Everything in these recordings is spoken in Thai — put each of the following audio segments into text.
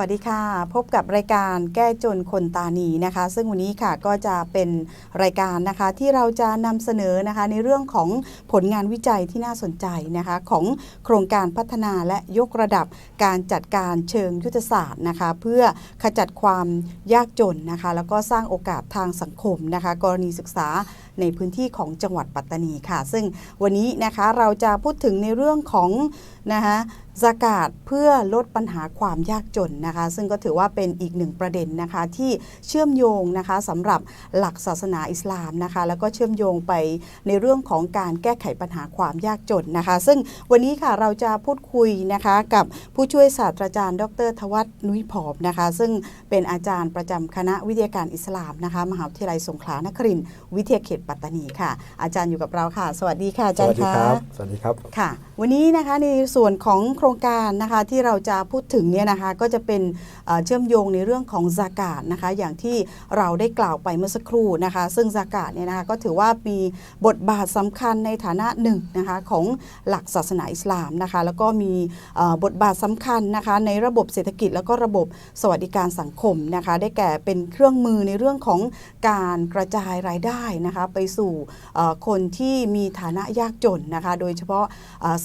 สวัสดีค่ะ พบกับรายการแก้จนคนตาหนีนะคะ ซึ่งวันนี้ค่ะก็จะเป็นรายการนะคะที่เราจะนำเสนอนะคะในเรื่องของผลงานวิจัยที่น่าสนใจนะคะของโครงการพัฒนาและยกระดับการจัดการเชิงยุทธศาสตร์นะคะ เพื่อขจัดความยากจนนะคะ แล้วก็สร้างโอกาสทางสังคมนะคะ กรณีศึกษา ในพื้นที่ของจังหวัดปัตตานีค่ะ ซึ่งวันนี้นะคะเราจะพูดถึงในเรื่องของนะคะสกาดเพื่อลดปัญหาความยากจนนะคะ ซึ่งก็ถือว่าเป็นอีกหนึ่งประเด็นนะคะที่เชื่อมโยงนะคะสำหรับหลักศาสนาอิสลามนะคะ แล้วก็เชื่อมโยงไปในเรื่องของการแก้ไขปัญหาความยากจนนะคะ ซึ่งวันนี้ค่ะเราจะพูดคุยนะคะกับผู้ช่วยศาสตราจารย์ ดรทวัฒน์นุ้ยผอมนะคะ ซึ่งเป็นอาจารย์ประจำคณะวิทยาการอิสลามนะคะ มหาวิทยาลัยสงขลานครินทร์วิทยาเขตปัตตานีค่ะ อาจารย์อยู่กับเราค่ะ สวัสดีค่ะอาสจารวัสย์ดีคะครับสวัสดีครับค่ะ วันนี้นะคะในส่วนของโครงการนะคะที่เราจะพูดถึงเนี่ยนะคะก็จะเป็นเอ่อเชื่อมโยงในเรื่องของซากาตนะคะอย่างที่เราได้กล่าวไปเมื่อสักครู่นะคะ ซึ่งซากาตเนี่ยนะคะก็ถือว่ามีบทบาทสำคัญในฐานะหนึ่งนะคะของหลักศาสนาอิสลามนะคะแล้วก็มีเอ่อบทบาทสำคัญนะคะในระบบเศรษฐกิจแล้วก็ระบบสวัสดิการสังคมนะคะได้แก่เป็นเครื่องมือในเรื่องของการกระจายรายได้นะคะไปไปสู่คนที่มีฐานะยากจนนะคะโดยเฉพาะ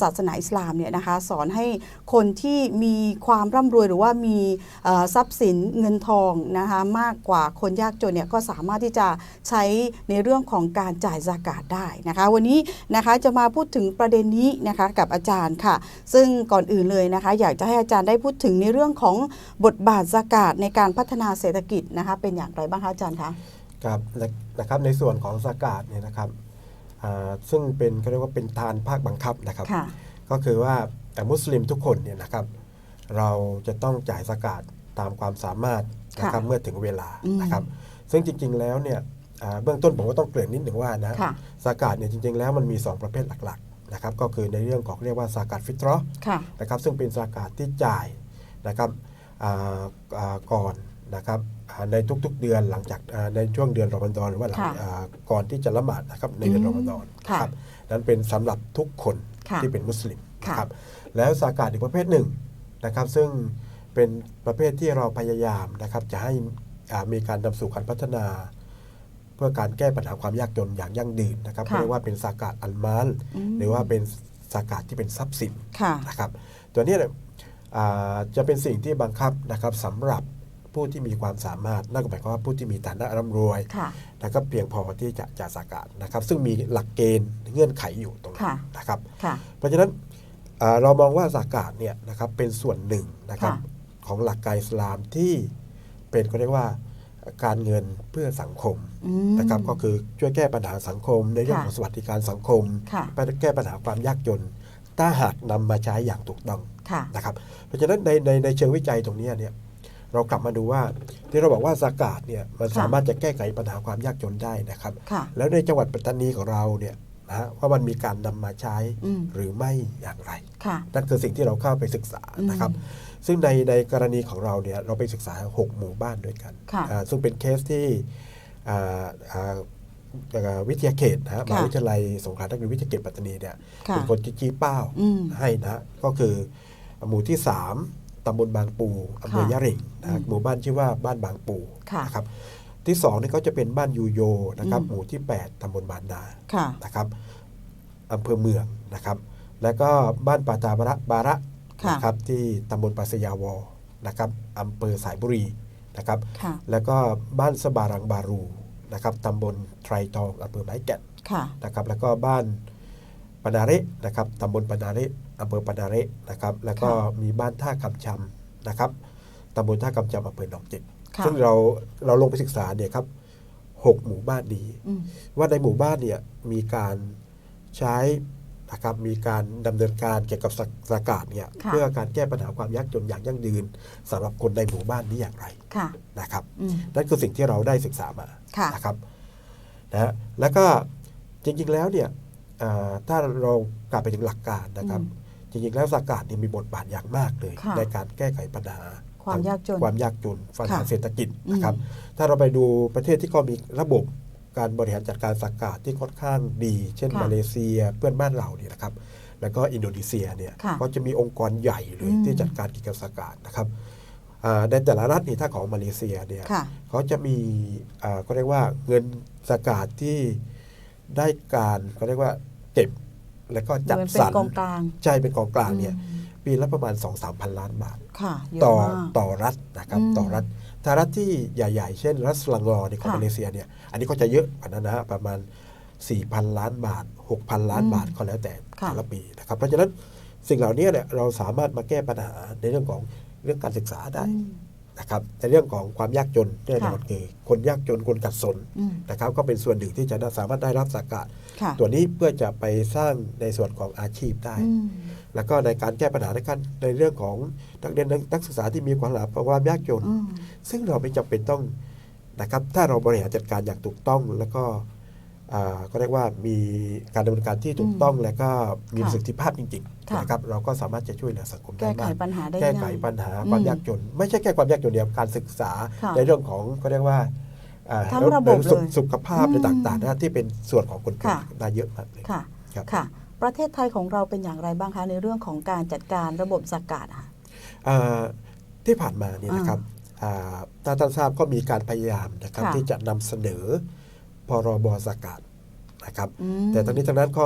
ศาสนาอิสลามเนี่ยนะคะสอนให้คนที่มีความร่ำรวยหรือว่ามีทรัพย์สินเงินทองนะคะมากกว่าคนยากจนเนี่ยก็สามารถที่จะใช้ในเรื่องของการจ่ายสากาศได้นะคะวันนี้นะคะจะมาพูดถึงประเด็นนี้นะคะกับอาจารย์ค่ะ ซึ่งก่อนอื่นเลยนะคะ อยากจะให้อาจารย์ได้พูดถึงในเรื่องของบทบาทสากาศในการพัฒนาเศรษฐกิจนะคะเป็นอย่างไรบ้างคะอาจารย์คะ ครับและนะครับในส่วนของสากาศเนี่ยนะครับอ่าซึ่งเป็นเขาเรียกว่าเป็นทานภาคบังคับนะครับค่ะก็คือว่าแต่มุสลิมทุกคนเนี่ยนะครับ เราจะต้องจ่ายสากาศตามความสามารถนะครับค่ะเมื่อถึงเวลาอืมนะครับ ซึ่งจริง ๆ แล้วเนี่ยอ่าเบื้องต้นผมก็ต้องเกริ่นนิดหนึ่งว่านะค่ะสากาศเนี่ยจริง ๆ แล้วมันมี 2 ประเภทหลักๆนะครับ ก็คือในเรื่องของเรียกว่าสากาศฟิตรอห์ค่ะนะครับ ซึ่งเป็นสากาศที่จ่ายนะครับอ่าอ่าก่อน นะครับอ่าในทุกๆเดือนหลังจากอ่าในช่วงเดือนรอมฎอนหรือว่าหลังค่ะอ่าก่อนที่จะละหมาดนะครับในเดือนอืมรอมฎอนค่ะนะครับนั้นเป็นสำหรับทุกคนค่ะที่เป็นมุสลิมค่ะนะครับแล้วสากาศอีกประเภทหนึ่งนะครับ ซึ่งเป็นประเภทที่เราพยายามนะครับจะให้อ่ามีการนำสู่การพัฒนา เพื่อการแก้ปัญหาความยากจนอย่างยั่งยืนนะครับค่ะเรียกว่าเป็นสากาศอัลมานอืมหรือว่าเป็นสากาศที่เป็นทรัพย์สินค่ะนะครับ ตัวเนี้ยเนี่ยอ่าจะเป็นสิ่งที่บังคับนะครับสำหรับ ผู้ที่มีความสามารถนั่นก็หมายความว่าผู้ที่มีฐานะร่ำรวยค่ะนะครับเพียงพอที่จะจ่ายสากาศนะครับ ซึ่งมีหลักเกณฑ์เงื่อนไขอยู่ตรงนั้ค่ะนนะครับค่ะเพราะฉะนั้นอ่าเรามองว่าสากาศเนี่ยนะครับเป็นส่วนหนึ่งนะครับค่ะของหลักการอิสลามที่เป็นเขาเรียกว่าการเงินเพื่อสังคมอืมนะครับก็คือช่วยแก้ปัญหาสังคม ในเรื่องค่ะของสวัสดิการสังคมค่ะไปแก้ปัญหาความยากจน ถ้าหากนำมาใช้อย่างถูกต้องค่ะนะครับ เพราะฉะนั้นในในในเชิงวิจัยตรงเนี้ยเนี่ย เรากลับมาดูว่าที่เราบอกว่าสากาศเนี่ยมันค่ะสามารถจะแก้ไขปัญหาความยากจนได้นะครับค่ะแล้วในจังหวัดปัตตานีของเราเนี่ยนะฮะว่ามันมีการนำมาใช้อืมหรือไม่อย่างไรค่ะนั่นคือสิ่งที่เราเข้าไปศึกษานะครับ ซึ่งในในกรณีของเราเนี่ยเราไปศึกษา 6 หมู่บ้านด้วยกันค่ะอ่าซึ่งเป็นเคสที่อ่าอ่าอ่าวิทยาเขตนะฮะมค่ะหาวิทยาลัยสงขลานครินทร์วิทยาเขตปัตตานีเนี่ยค่ะเป็นคนชี้เป้าอืมให้นะฮะก็คือหมู่ที่ 3 ตำบลบางปูอำเภอยะริงนะฮะอืมหมู่บ้านชื่อว่าบ้านบางปูค่ะนะครับที่2นี่ก็จะเป็นบ้านยูโยนะครับอืมหมู่ที่ 8ตำบลบานนาค่ะนะครับอำเภอเมืองนะครับ แล้วก็บ้านปาตาบาระบาระค่ะนะครับที่ตำบลปาสยาวอนะครับอำเภอสายบุรีนะครับค่ะแล้วก็บ้านสบารังบารูนะครับตำบลไทรทองอำเภอไม้แก่นค่ะนะครับ แล้วก็บ้าน ปนาเระนะครับตำบลปนาเระอำเภอปนาเระนะครับแล้วก็มีบ้านท่าคำชำนะครับตำบลท่าคำชำอำเภอหนองจิกค่ะซึ่งเราเราลงไปศึกษาเนี่ยครับหกหมู่บ้านนี้อืมว่าในหมู่บ้านเนี่ยมีการใช้นะครับมีการดำเนินการเกี่ยวกับสสากาศเนี่ยค่ะเพื่อการแก้ปัญหาความยากจนอย่างยั่งยืนสำหรับคนในหมู่บ้านนี้อย่างไรค่ะนะครับอืมนั่นคือสิ่งที่เราได้ศึกษามาค่ะนะครับนะฮะแล้วก็จริงๆแล้วเนี่ยอ่า ถ้าเรากลับไปถึงหลักการนะครับอืมจริงๆ แล้วสากาศเนี่ยมีบทบาทอย่างมากเลยค่ะในการแก้ไขปัญหาความยากจนความยากจนปัญหาค่ะเศรษฐกิจนะครับอืมถ้าเราไปดูประเทศที่ก็มีระบบการบริหารจัดการสากาศที่ค่อนข้างดี เช่นค่ะมาเลเซียเพื่อนบ้านเราเนี่ยนะครับ แล้วก็อินโดนีเซียเนี่ยค่ะก็จะมีองค์กรใหญ่เลยอืมที่จัดการกิจการสากาศนะครับอ่าในแต่ละรัฐนี่ถ้าของมาเลเซียเนี่ยค่ะเขาจะมีอ่าก็เรียกว่าเงินสกาดที่ได้การเขาเรียกว่า เก็บแล้วก็จัดมันเป็สนรรกองกลางใช่เป็นกองกลางเนี่ยอืมปีละประมาณ 2 3พันล้านบาทค่ะเยอะต่อมากต่อรัฐนะครับอืมต่อรัฐถ้ารัฐที่ใหญ่ ๆ เช่น รัฐสลังงอในของค่ะมาเลเซียเนี่ยอันนี้ก็จะเยอะกว่านั้นนะฮะประมาณ 4,000 ล้านบาท 6,000 ล้านอืมบาทก็แล้วแต่ค่ะแต่ละปีนะครับเพราะฉะนั้นสิ่งเหล่านี้เนี่ยเราสามารถมาแก้ปัญหาในเรื่องของเรื่องการศึกษาได้อืม นะครับในเรื่องของความยากจนแน่นอนค่ะคือคนยากจนคนขัดสนอืมนะครับ ก็เป็นส่วนหนึ่งที่จะสามารถได้รับสากาศค่ะตัวนี้เพื่อจะไปสร้างในส่วนของอาชีพได้อืมแล้วก็ในการแก้ปัญหาในการในเรื่องของนักเรียนนักศึกษาที่มีความหลากความยากจนอืมซึ่งเราไม่จำเป็นต้องนะครับ ถ้าเราบริหารจัดการอย่างถูกต้องแล้วก็อ่า ก็เรียกว่ามีการดำเนินการที่ถูกต้องแล้วก็มีประสิทธิภาพจริงค่ะๆนะครับเราก็สามารถจะช่วยเหลือสังคมได้แก้ไขมากปัญหาได้แก้ไขง่ายปัญหาอืมความยากจน ไม่ใช่แค่ความยากจนเดียวการศึกษาค่ะในเรื่องของก็เรียกว่าอ่าทั้งระบบสุขเลยสุขภาพอืมในต่างๆนะที่เป็นส่วนของคนกลุ่มค่ะได้เยอะมากเลยค่ะครับค่ะประเทศไทยของเราเป็นอย่างไรบ้างคะในเรื่องของการจัดการระบบสกาดค่ะอ่าที่ผ่านมาเนี่ยนะครับอ่าถ้าท่านทราบก็มีการพยายามนะครับค่ะที่จะนำเสนอ พรบสกาดนะครับอืมแต่ทั้งนี้ทั้งนั้นก็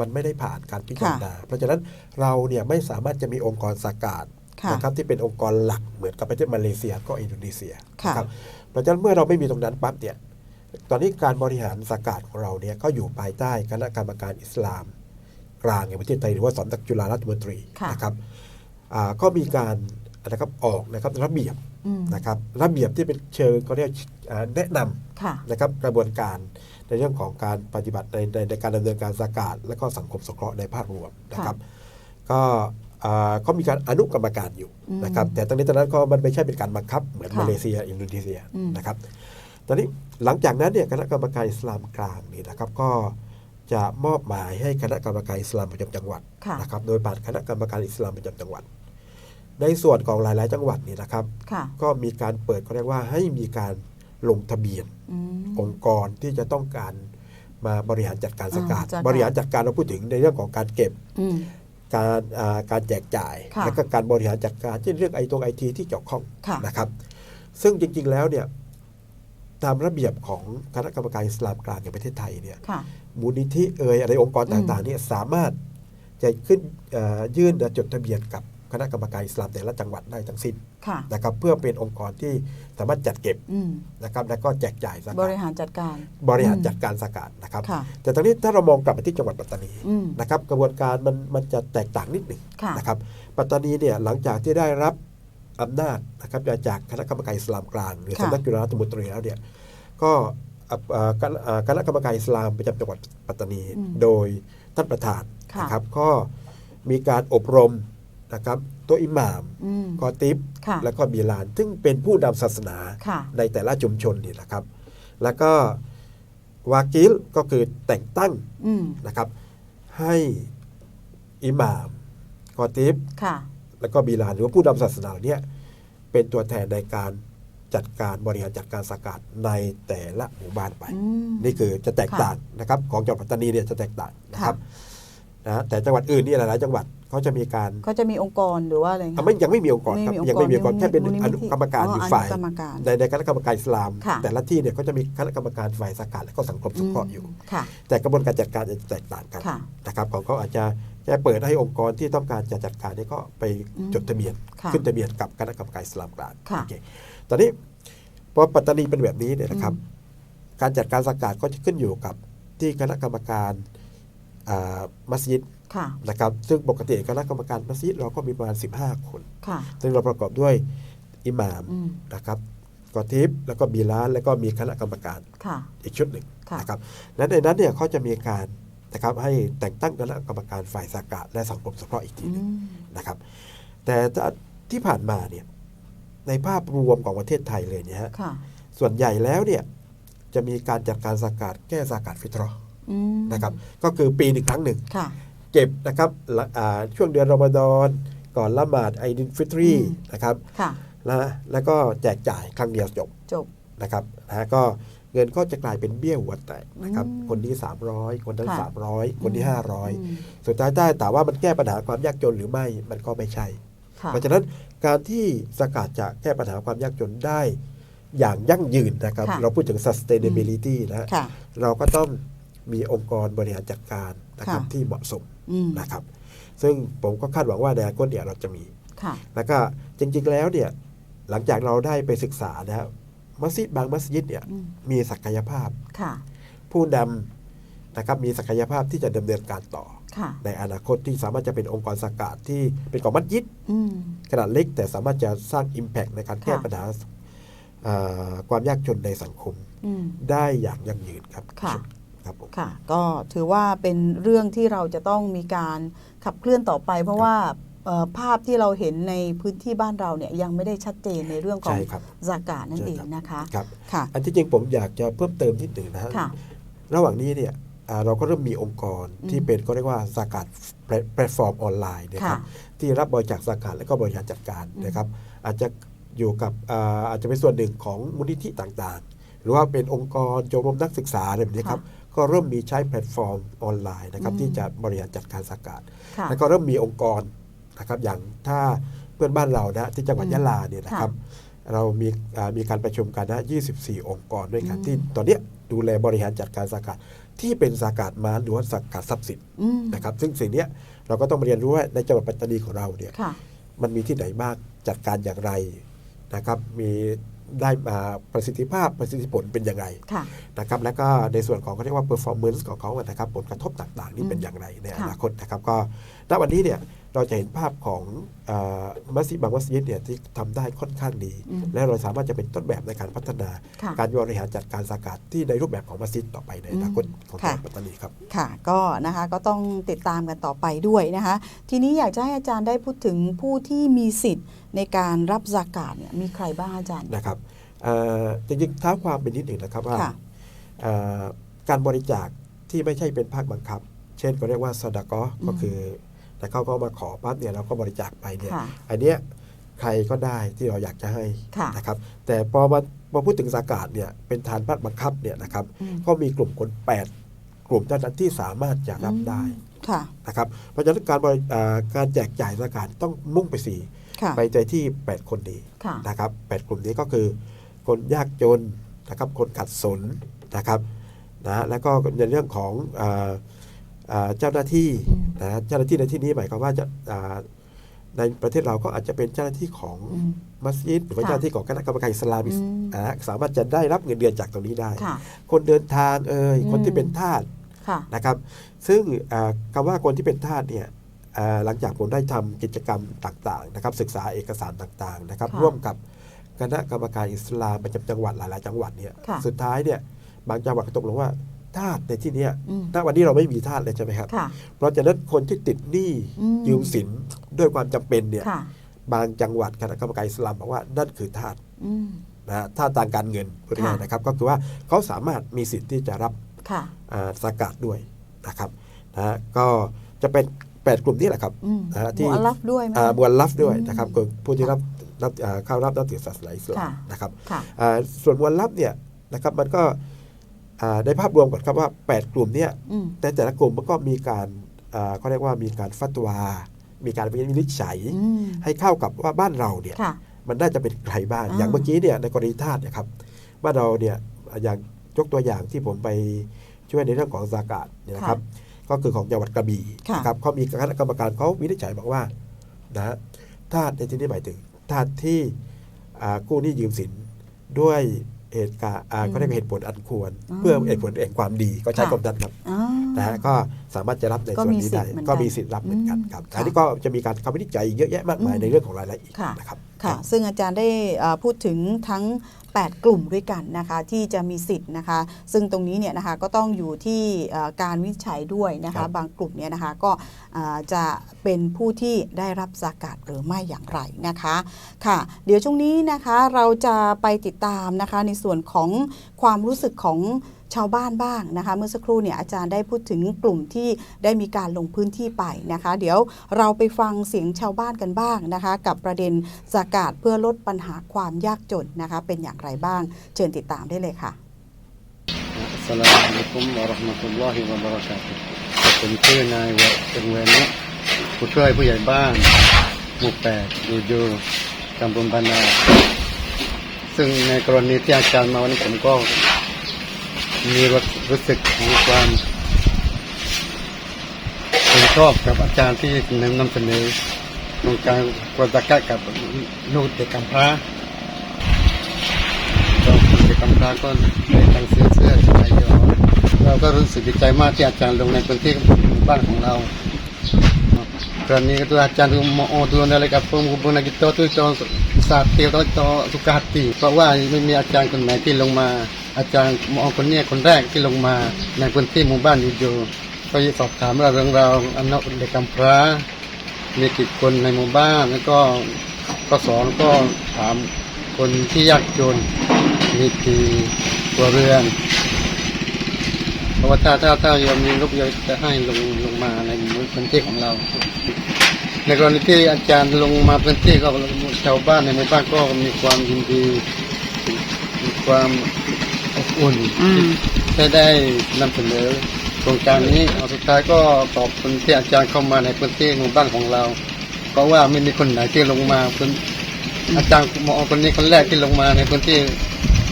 มันไม่ได้ผ่านการพิจารณา เพราะฉะนั้นเราเนี่ยไม่สามารถจะมีองค์กรสกาดค่ะนะครับที่เป็นองค์กรหลักเหมือนกับประเทศมาเลเซียก็อินโดนีเซียค่ะนะครับเพราะฉะนั้นเมื่อเราไม่มีตรงนั้นปั๊บเนี่ยตอนนี้การบริหารสกาดของเราเนี่ยก็อยู่ภายใต้คณะกรรมการอิสลามกลางแห่งประเทศไทยหรือว่าสำนักจุฬาราชมนตรีค่ะนะครับอ่าก็มีการนะครับออกนะครับระเบียบอืม นะครับระเบียบที่เป็นเชิงเขาเรียกอ่าแนะนำค่ะนะครับกระบวนการในเรื่องของการปฏิบัติในในในการดำเนินการสกาดและก็สังคมสงเคราะห์ในภาพรวมนะครับ ก็อ่าก็มีการอนุกรรมการอยู่อืมนะครับ แต่ตอนนี้ตอนนั้นก็มันไม่ใช่เป็นการบังคับ เหมือนค่ะมาเลเซีย อินโดนีเซียอืมนะครับ ตอนนี้หลังจากนั้นเนี่ยคณะกรรมการอิสลามกลางนี่นะครับ ก็จะมอบหมายให้คณะกรรมการอิสลามประจำจังหวัดค่ะนะครับ โดยผ่านคณะกรรมการอิสลามประจำจังหวัด ในส่วนของหลาย ๆ จังหวัดนี่นะครับ ค่ะ ก็มีการเปิดเขาเรียกว่าให้มีการลงทะเบียนอืม องค์กรที่จะต้องการมาบริหารจัดการสกาดอ่าจัดการ บริหารจัดการเราพูดถึงในเรื่องของการเก็บ อืม การอ่าการแจกจ่าย ค่ะ และก็การบริหารจัดการเช่นเรื่องไอตรงไอทีที่เกี่ยวข้องค่ะ นะครับ ซึ่งจริง ๆ แล้วเนี่ยตามระเบียบของคณะกรรมการอิสลามกลางแห่งประเทศไทยเนี่ย ค่ะ มูลนิธิเอ่ยอะไรองค์กรต่างๆเนี่ยสามารถจะขึ้นเอ่อยื่นจดทะเบียนกับ คณะกรรมการอิสลามแต่ละจังหวัดได้ทั้งสิ้นค่ะนะครับเพื่อเป็นองค์กรที่สามารถจัดเก็บอืมนะครับและก็แจกจ่ายสบกาดริหารจัดการ บริหารอืมจัดการสกาดนะครับค่ะแต่ตอนนี้ถ้าเรามองกลับไปที่จังหวัดปัตตานีอืมนะครับกระบวนการมันมันจะแตกต่างนิดหนึ่งค่ะนะครับปัตตานีเนี่ยหลังจากที่ได้รับอำนาจนะครับจากคณะกรรมการอิสลามกลางหรือค่ะสำนักจุฬาราชมนตรีแล้วเนี่ยก็อะอ่าคณะอ่าคณะกรรมการอิสลามประจำจังหวัดปัตตานีอืมโดยท่านประธานค่ะนะครับก็มีการอบรม นะครับตัวอิหม่ามอืมกอติบค่ะแล้วก็บีลาน ซึ่งเป็นผู้นำศาสนาค่ะในแต่ละชุมชนนี่แหละครับ แล้วก็วากิลก็คือแต่งตั้งอืมนะครับ ให้อิหม่ามกอติบค่ะแล้วก็บีลานหรือว่าผู้นำศาสนาเนี่ยเป็นตัวแทนในการจัดการบริหารจัดการสกัดในแต่ละหมู่บ้านไปอืมนี่คือจะแตกค่ะต่างนะครับ ของจังหวัดปัตตานีเนี่ยจะแตกต่างนะคค่ะรับนะแต่จังหวัดอื่นนี่หลาย ๆ จังหวัด เขาจะมีการเขาจะมีองค์กรหรือว่าอะไรอะคะไม่ยังไม่มีองค์กรครับไม่มียังไม่มีองค์กรองค์กรแค่เป็นมูลนิธิอนุกรรมการอ๋ออยู่อนุฝ่ายกรรมการในในคณะกรรมการอิสลามค่ะแต่ละที่เนี่ยก็จะมีคณะกรรมการฝ่ายสกัดและก็สังคมสงเคราะห์อยู่ค่ะแต่กระบวนการจัดการจะแตกต่างกันค่ะนะครับของเขาอาจจะแค่เปิดให้องค์กรที่ต้องการจะจัดการเนี่ยก็ไปอืมจดทะเบียนค่ะขึ้นทะเบียนกับคณะกรรมการอิสลามกลางค่ะโอเคตอนนี้พอปัตตานีเป็นแบบนี้เนี่ยนะครับอืมการจัดการสกัดก็จะขึ้นอยู่กับที่คณะกรรมการอ่า มัสยิดค่ะนะครับซึ่งปกติคณะกรรมการมัสยิดเราก็มีประมาณ 15 คนค่ะซึ่งเราประกอบด้วยอิหม่ามอืมนะครับกอทิบแล้วก็บีลานแล้วก็มีคณะกรรมการค่ะอีกชุดหนึ่งค่ะนะครับและในนั้นเนี่ยเขาจะมีการนะครับให้แต่งตั้งคณะกรรมการฝ่ายสากะและสังคมสงเคราะห์อีกทีอืหนึงมนะครับ แต่ถ้าที่ผ่านมาเนี่ยในภาพรวมของประเทศไทยเลยเนี่ยฮะค่ะส่วนใหญ่แล้วเนี่ยจะมีการจัดการสากาดแก้สากาดฟิตรอห์อืม นะครับก็คือปีหนึ่งครั้งหนึ่งค่ะเก็บนะครับละอ่าช่วงเดือนรอมฎอนก่อนละหมาดไอดินฟิตรีอืมนะครับค่ะนะแล้วก็แจกจ่ายครั้งเดียวจบจบนะครับนะฮะก็เงินก็จะกลายเป็นเบี้ยหัวแตกนะครับอืมคนนี้300 คนนั้นค่ะ300 คนนี้อืม500 สุดท้ายได้แต่ว่ามันแก้ปัญหาความยากจนหรือไม่มันก็ไม่ใช่ค่ะเพราะฉะนั้นการที่สกาดจะแก้ปัญหาความยากจนได้อย่างยั่งยืนนะครับค่ะเราพูดถึง sustainability นะฮะค่ะเราก็ต้อง มีองค์กรบริหารจัดการนะครับค่ะที่เหมาะสมอืมนะครับ ซึ่งผมก็คาดหวังว่าในอนาคตเนี่ยเราจะมีค่ะแล้วก็จริงๆแล้วเนี่ยหลังจากเราได้ไปศึกษาแล้วมัสยิดบางมัสยิดเนี่ยอืมมีศักยภาพค่ะผู้นำนะครับมีศักยภาพที่จะดำเนินการต่อค่ะในอนาคตที่สามารถจะเป็นองค์กรสกาดที่เป็นของมัสยิดอืมขนาดเล็ก แต่สามารถจะสร้าง Impact ในการแก้ค่ะปัญหาอ่าความยากจนในสังคมอืมได้อย่างยั่งยืนครับ ค่ะครับผม ค่ะ ก็ถือว่าเป็นเรื่องที่เราจะต้องมีการขับเคลื่อนต่อไป เพราะว่าเอ่อภาพที่เราเห็นในพื้นที่บ้านเราเนี่ยยังไม่ได้ชัดเจนในเรื่องของใช่ครับซากานั่นใช่เองครับ นะคะ ครับ ค่ะ อันที่จริงผมอยากจะเพิ่มเติมนิดหนึ่งนะฮะ ค่ะ ระหว่างนี้เนี่ยอ่าเราก็เริ่มมีองค์กรอืมที่เป็นก็เรียกว่าสากาดแพลตฟอร์มออนไลน์นะคค่ะรับที่รับบริจาคสากาดและก็บริหารจัดการอืม นะครับ อาจจะอยู่กับอ่าอาจจะเป็นส่วนหนึ่งของมูลนิธิต่างๆ หรือว่าเป็นองค์กรชมรมนักศึกษาอะไรแบบนี้ครับ ก็เริ่มมีใช้แพลตฟอร์มออนไลน์นะครับอืมที่จะบริหารจัดการสากาดค่ะแล้วก็เริ่มมีองค์กรนะครับอย่างถ้าเพื่อนบ้านเรานะที่จังหวัดอืมยะลาเนี่ยนะครับเรามีอ่ามีการประชุมกันนะ 24 องค์กรด้วยกันอืมที่ตอนเนี้ยดูแลบริหารจัดการสากาศที่เป็นสากาศม้าหรือว่าสากาศทรัพย์สินอืมนะครับ ซึ่งสิ่งเนี้ยเราก็ต้องมาเรียนรู้ว่าในจังหวัดปัตตานีของเราเนี่ยค่ะมันมีที่ไหนบ้างจัดการอย่างไรนะครับ มี ได้มาประสิทธิภาพประสิทธิผลเป็นยังไงค่ะนะครับแล้วก็ในส่วนของเขาเรียกว่า performance ของเขาอะนะครับผลกระทบต่างๆ นี่เป็นอย่างไรในอค่ะนาคตนะครับก็ณวันนี้เนี่ย เราจะเห็นภาพของเออมัสยิดบางมัสยิดเนี่ยที่ทำได้ค่อนข้างดีอืมและเราสามารถจะเป็นต้นแบบในการพัฒนาค่ะการบริหารจัดการสากาศที่ในรูปแบบของมัสยิดต่อไปในอนาคตของจังหวัดค่ะปัตตานีครับค่ะก็นะคะก็ต้องติดตามกันต่อไปด้วยนะคะ ทีนี้อยากจะให้อาจารย์ได้พูดถึงผู้ที่มีสิทธิ์ในการรับซากาตเนี่ยมีใครบ้างอาจารย์นะครับเอ่อจริงๆท้าความเป็นนิดหนึ่งนะครับว่าค่ะเอ่อการบริจาคที่ไม่ใช่เป็นภาคบังคับ เช่นก็เรียกว่าสดากอก็คือ แต่เขาก็มาขอปั๊บเนี่ยเราก็บริจาคไปเนี่ยค่ะ อันเนี้ยใครก็ได้ที่เราอยากจะให้ค่ะ นะครับ แต่พอมาพอพูดถึงสากาศเนี่ยเป็นฐานภาคบังคับเนี่ยนะครับ อืมก็มีกลุ่มคน 8 กลุ่มเท่านั้นที่สามารถจะรับได้ค่ะ นะครับ เพราะฉะนั้นการบริเอ่อการแจกจ่ายสากาศต้องมุ่งไปสี่ค่ะ ไปใจที่ 8 คนนี้ ค่ะ นะครับแปดกลุ่มนี้ก็คือ คนยากจนนะครับคนขัดสนนะครับนะแล้วก็ในเรื่องของเออเอ่อเจ้าหน้าที่อืม นะเจ้าหน้าที่ในที่นี้หมายความว่าจะอ่าในประเทศเราก็อาจจะเป็นเจ้าหน้าที่ของอืมมัสยิดหรือว่าค่ะเจ้าหน้าที่ของคณะกรรมการอิสลามอืมนะสามารถจะได้รับเงินเดือนจากตรงนี้ได้ค่ะคนเดินทางเอ่ยอืมคนที่เป็นทาสค่ะนะครับ ซึ่งอ่าคำว่าคนที่เป็นทาสเนี่ยอ่าหลังจากผมได้ทำกิจกรรมต่างๆนะครับศึกษาเอกสารต่างๆนะครับค่ะร่วมกับคณะกรรมการอิสลามประจำจังหวัดหลายๆจังหวัดเนี่ยค่ะสุดท้ายเนี่ยบางจังหวัดก็ตกลงว่า ทาสในที่เนี้ยอืมณวันนี้เราไม่มีทาสเลยใช่ไหมครับค่ะเพราะฉะนั้นคนที่ติดหนี้อืมยืมสินด้วยความจำเป็นเนี่ยค่ะบางจังหวัดคณะกรรมการอิสลามบอกว่านั่นคือทาสอืมนะฮะทาสทางการเงินพูดง่ายๆค่ะนะครับ ก็คือว่าเขาสามารถมีสิทธิ์ที่จะรับค่ะอ่าสากาศด้วยนะครับนะฮะก็จะเป็น8กลุ่มนี้แหละครับอืมนะฮะที่หมวลับด้วยไหมอ่ามวลลัฟด้วยอืมนะครับคือผู้ที่รับรับอ่าเข้ารับนับถือศาสนาอิสลามค่ะนะครับค่ะอ่าส่วนมวลลัฟเนี่ยนะครับมันก็อ่า ในภาพรวมก่อนครับว่า 8 กลุ่มเนี่ยอืมแต่แต่ละกลุ่มมันก็มีการอ่าเขาเรียกว่ามีการฟัตวา มีการวินิจฉัยอืมให้เข้ากับว่าบ้านเราเนี่ยค่ะมันน่าจะเป็นใครบ้างอ่าอย่างเมื่อกี้เนี่ยในกรณีทาสเนี่ยครับบ้านเราเนี่ยอย่างยกตัวอย่างที่ผมไปช่วยในเรื่องของสากาศเนี่ยนะครับก็คือของจังหวัดกระบี่ค่ะนะครับเขามีคณะกรรมการเขาวินิจฉัยบอกว่านะฮะทาสในที่นี้หมายถึงทาสที่อ่ากู้หนี้ยืมสินด้วย เหตุการณ์อ่าเขาเรียกว่าเหตุผลอันควรอืมเพื่อเหตุผลแห่งความดีก็ใช้ค่ะคำนั้นครับอ่า นะฮะก็สามารถจะรับในก็ส่วนมีนี้สิทได้ธิ์เหมือนกันก็มีสิทธิ์รับเหมือนกันครับอืมอันนี้ก็จะมีการคำวินิจฉัยอีกเยอะแยะมากมายอืมในเรื่องของรายละเอียดค่ะนะครับค่ะ ซึ่งอาจารย์ได้เอ่อพูดถึงทั้ง 8 กลุ่มด้วยกันนะคะที่จะมีสิทธิ์นะคะ ซึ่งตรงนี้เนี่ยนะคะก็ต้องอยู่ที่เอ่อการวิจัยด้วยนะครัคะบบางกลุ่มเนี่ยนะคะก็เอ่อจะเป็นผู้ที่ได้รับสากาศหรือไม่อย่างไรนะคะค่ะ เดี๋ยวช่วงนี้นะคะเราจะไปติดตามนะคะในส่วนของความรู้สึกของ ชาวบ้านบ้างนะคะ เมื่อสักครู่เนี่ยอาจารย์ได้พูดถึงกลุ่มที่ได้มีการลงพื้นที่ไปนะคะ เดี๋ยวเราไปฟังเสียงชาวบ้านกันบ้างนะคะ กับประเด็นสากาศเพื่อลดปัญหาความยากจนนะคะ เป็นอย่างไรบ้าง เชิญติดตามได้เลยค่ะอัสลามุอะลัยกุมวะราะห์มะตุลลอฮิวะบะเราะกาตุฮ์ผมชื่อนายเป็นเวนุผู้ช่วยผู้ใหญ่บ้านหมู่แปดอยู่อยู่ตำบลบานนาซึ่งในกรณีที่อาจารย์มาวันนี้ผมก็ มีรู้สึกมีความผมชอบกับอาจารย์ที่นำนำเสนอโครงการกวดตะกะกับลูกเด็กกำพร้าก็เด็กกำพร้าก็ได้ตังเสื้อเสื้อชายยอเราก็รู้สึกดีใจมากที่อาจารย์ลงในพื้นที่บ้านของเรา Kerana itu acan tu mau tu anda lagi apa hubung lagi tu tu tu sati tu tu suka hati เพราะว่าไม่มีอาจารย์คนไหนที่ลงมา อาจารย์มองคนเนี้ยคนแรกที่ลงมาในพื้นที่หมู่บ้านอยู่อยู่ก็สอบถามเราเรื่องราวอันนเด็กกำพร้ามีกี่คนในหมู่บ้านแล้วก็ก็สอนก็ถามคนที่ยากจนมีกี่ครัวเรือนเพราะว่าถ้าถ้าถ้าโยมมีลูกโยมจะให้ลงลงมาในพื้นที่ของเรา ในกรณีที่อาจารย์ลงมาพื้นที่ก็ชาวบ้านในหมู่บ้านก็มีความยินดีมีความอบอุ่นอืมที่ได้นำเสนอโครงการนี้เอาสุดท้ายก็ขอบคุณที่อาจารย์เข้ามาในพื้นที่หมู่บ้านของเราเพราะว่าไม่มีคนไหนที่ลงมาพื้นอาจารย์หมอคนนี้คนแรกที่ลงมาในพื้นที่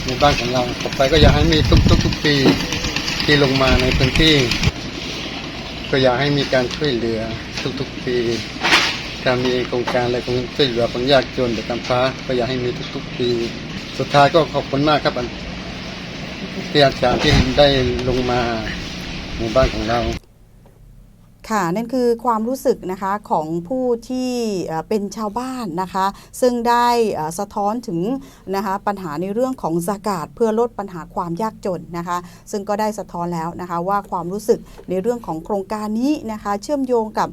หมู่บ้านของเราต่อไปก็อยากให้มีทุกทุกทุกปีที่ลงมาในพื้นที่ ก็อยากให้มีการช่วยเหลือทุกๆปี การมีโครงการอะไรของช่วยเหลือคนยากจนเด็กกำพร้าก็อยากให้มีทุกๆปี สุดท้ายก็ขอบคุณมากครับอันที่อาจารย์ที่ได้ลงมาหมู่บ้านของเรา ค่ะนั่นคือความรู้สึกนะคะของผู้ที่เป็นชาวบ้านนะคะ ซึ่งได้สะท้อนถึงนะคะปัญหาในเรื่องของสากาศเพื่อลดปัญหาความยากจนนะคะ ซึ่งก็ได้สะท้อนแล้วนะคะว่าความรู้สึกในเรื่องของโครงการนี้นะคะเชื่อมโยงกับ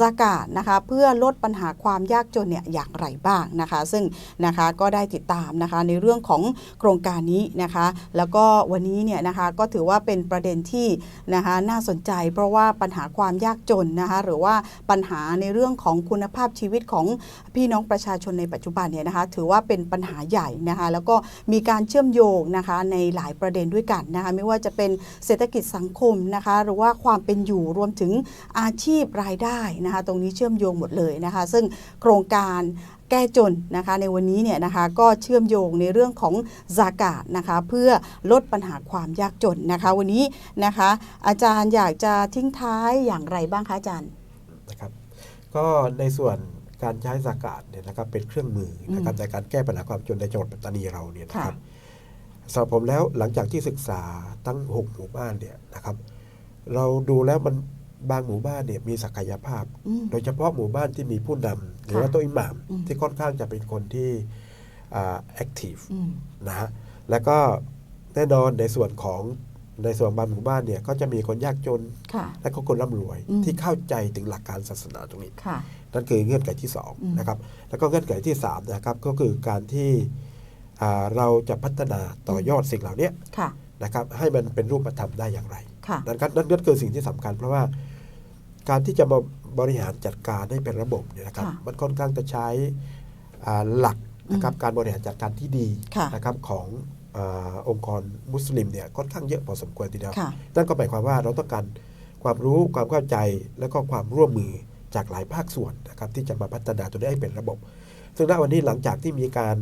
สากาศนะคะเพื่อลดปัญหาความยากจนเนี่ยอย่างไรบ้างนะคะ ซึ่งนะคะก็ได้ติดตามนะคะในเรื่องของโครงการนี้นะคะ แล้วก็วันนี้เนี่ยนะคะก็ถือว่าเป็นประเด็นที่นะคะน่าสนใจ เพราะว่าปัญหาความยากากจนนะคะหรือว่าปัญหาในเรื่องของคุณภาพชีวิตของพี่น้องประชาชนในปัจจุบันเนี่ยนะคะถือว่าเป็นปัญหาใหญ่นะคะแล้วก็มีการเชื่อมโยงนะคะในหลายประเด็นด้วยกันนะคะไม่ว่าจะเป็นเศรษฐกิจสังคมนะคะหรือว่าความเป็นอยู่รวมถึงอาชีพรายได้นะคะตรงนี้เชื่อมโยงหมดเลยนะคะซึ่งโครงการ แก้จนนะคะในวันนี้เนี่ยนะคะก็เชื่อมโยงในเรื่องของซากาศนะคะเพื่อลดปัญหาความยากจนนะคะ วันนี้นะคะ อาจารย์อยากจะทิ้งท้ายอย่างไรบ้างคะอาจารย์นะครับก็ในส่วนการใช้สากาศเนี่ยนะครับเป็นเครื่องมือนะครับในการแก้ปัญหาความจนในจังหวัดปัตตานีเราเนี่ยนะครับสำหรับผมแล้วหลังจากที่ศึกษาตั้ง 6 หมู่บ้านเนี่ยนะครับ เราดูแล้วมัน บางหมู่บ้านเนี่ยมีศักยภาพอืมโดยเฉพาะหมู่บ้านที่มีผู้นำหรือว่าตัวอิหม่ามอืมที่ค่อนข้างจะเป็นคนที่แอคทีฟอืมนะฮะแล้วก็แน่นอนในส่วนของในส่วนบางหมู่บ้านเนี่ยก็จะมีคนยากจนค่ะและก็คนร่ำรวยอืมที่เข้าใจถึงหลักการศาสนาตรงนี้ค่ะนั่นคือเงื่อนไขที่อืม2นะครับแล้วก็เงื่อนไขที่3นะครับก็คือการที่อ่าเราจะพัฒนาต่อยอดสิ่งเหล่านี้ค่ะนะครับให้มันเป็นรูปธรรมได้อย่างไรค่ะนั่นก็นั่นก็คือสิ่งที่สำคัญเพราะว่า การที่จะมาบริหารจัดการให้เป็นระบบเนี่ยนะครับ ค่ะมันค่อนข้างจะใช้อ่าหลักนะครับการบริหารจัดการที่ดีค่ะ นะครับของอาองค์กรมุสลิมเนี่ยค่อนข้างเยอะพอสมควรทีเดียว ค่ะ นั่นก็หมายความว่าเราต้องการความรู้ความเข้าใจและก็ความร่วมมือจากหลายภาคส่วนนะครับที่จะมาพัฒนาตัวนี้ให้เป็นระบบ ซึ่งณวันนี้หลังจากที่มีการ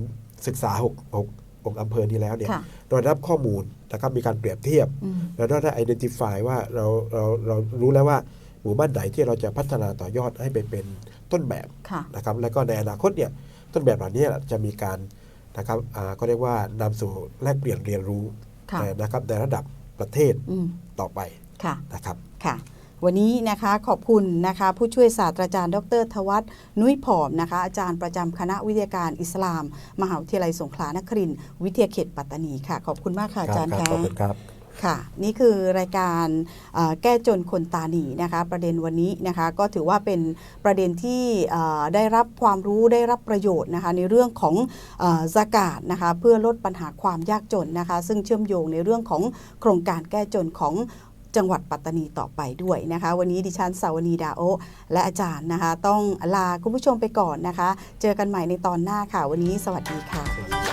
ศึกษา6 6 6อำเภอนี้แล้วเนี่ยค่ะเราได้รับข้อมูลนะครับมีการเปรียบเทียบ อืม เราได้ identify ว่าเราเราเรารู้แล้วว่าห มู่บ้านไหนที่เราจะพัฒนาต่อยอดให้ไปเป็นต้นแบบค่ะนะครับแล้วก็ในอนาคตเนี่ยต้นแบบเหล่านี้จะมีการนะครับอ่าก็เรียกว่านำสู่แลกเปลี่ยนเรียนรู้ค่ะในนะครับในระดับประเทศอืมต่อไปค่ะนะครับค่ะวันนี้นะคะขอบคุณนะคะผู้ช่วยศาสตราจารย์ ดรทวัฒน์นุ้ยผอมนะคะอาจารย์ประจำคณะวิทยาการอิสลาม มหาวิทยาลัยสงขลานครินทร์วิทยาเขตปัตตานีค่ะ ขอบคุณมากค่ะอาจารย์ครับคะขอบคุณครับ ค่ะ นี่คือรายการแก้จนคนตาหนีนะคะ ประเด็นวันนี้นะคะก็ถือว่าเป็นประเด็นที่ได้รับความรู้ได้รับประโยชน์นะคะในเรื่องของเอ่อสากาศนะคะเพื่อลดปัญหาความยากจนนะคะ ซึ่งเชื่อมโยงในเรื่องของโครงการแก้จนของจังหวัดปัตตานีต่อไปด้วยนะคะ วันนี้ดิฉันสาวนีดาโอ และอาจารย์นะคะ ต้องลาคุณผู้ชมไปก่อนนะคะ เจอกันใหม่ในตอนหน้าค่ะ วันนี้สวัสดีค่ะ